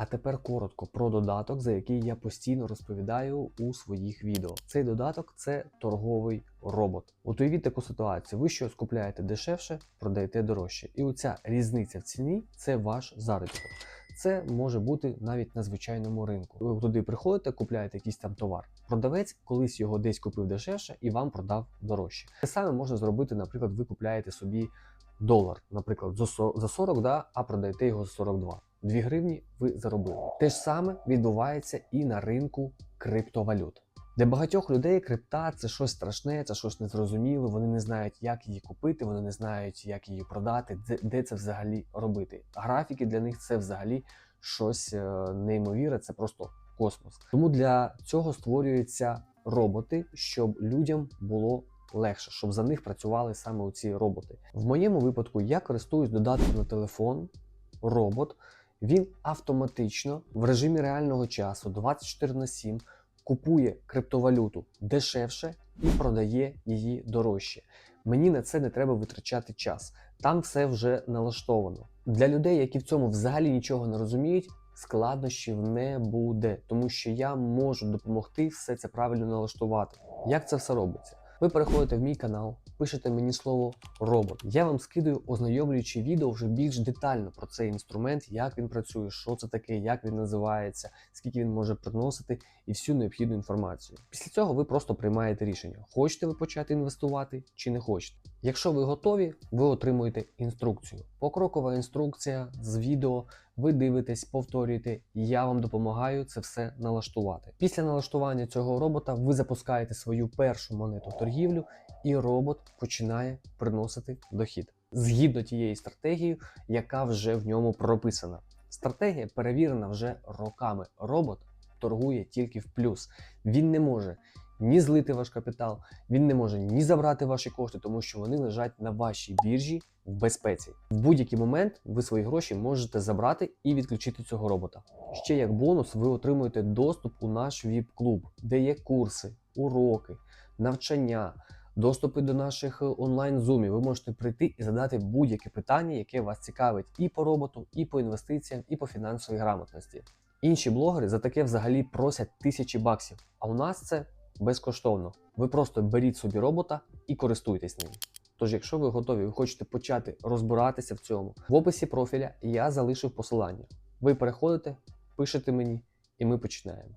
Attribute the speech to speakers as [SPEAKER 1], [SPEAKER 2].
[SPEAKER 1] А тепер коротко про додаток, за який я постійно розповідаю у своїх відео. Цей додаток це торговий робот. От уявіть таку ситуацію: ви щось купляєте дешевше, продаєте дорожче. І оця різниця в ціні це ваш заробіток. Це може бути навіть на звичайному ринку. Ви туди приходите, купляєте якийсь там товар. Продавець колись його десь купив дешевше і вам продав дорожче. Те саме можна зробити, наприклад, ви купляєте собі долар, наприклад, за 40, да, а продаєте його за 42. 2 гривні ви заробили. Те ж саме відбувається і на ринку криптовалют. Для багатьох людей крипта це щось страшне, це щось незрозуміле. Вони не знають, як її купити, вони не знають, як її продати, де, де це взагалі робити. Графіки для них це взагалі щось е, неймовірне, це просто космос. Тому для цього створюються роботи, щоб людям було легше, щоб за них працювали саме у ці роботи. В моєму випадку я користуюсь додатком на телефон, робот. Він автоматично в режимі реального часу 24 на 7 купує криптовалюту дешевше і продає її дорожче. Мені на це не треба витрачати час. Там все вже налаштовано. Для людей, які в цьому взагалі нічого не розуміють, складнощів не буде, тому що я можу допомогти все це правильно налаштувати. Як це все робиться? Ви переходите в мій канал, пишете мені слово робот. Я вам скидаю ознайомлюючі відео вже більш детально про цей інструмент, як він працює, що це таке, як він називається, скільки він може приносити і всю необхідну інформацію. Після цього ви просто приймаєте рішення, хочете ви почати інвестувати чи не хочете. Якщо ви готові, ви отримуєте інструкцію. Покрокова інструкція з відео. Ви дивитесь, повторюєте, я вам допомагаю це все налаштувати. Після налаштування цього робота ви запускаєте свою першу монету торгівлю, і робот починає приносити дохід згідно тієї стратегії, яка вже в ньому прописана. Стратегія перевірена вже роками. Робот торгує тільки в плюс. Він не може ні злити ваш капітал, він не може ні забрати ваші кошти, тому що вони лежать на вашій біржі в безпеці. В будь-який момент ви свої гроші можете забрати і відключити цього робота. Ще як бонус, ви отримуєте доступ у наш ВІП-клуб, де є курси, уроки, навчання. Доступи до наших онлайн зумів. Ви можете прийти і задати будь-яке питання, яке вас цікавить і по роботу, і по інвестиціям, і по фінансовій грамотності. Інші блогери за таке взагалі просять тисячі баксів. А у нас це безкоштовно. Ви просто беріть собі робота і користуйтесь ним. Тож, якщо ви готові, і хочете почати розбиратися в цьому, в описі профіля я залишив посилання. Ви переходите, пишете мені, і ми починаємо.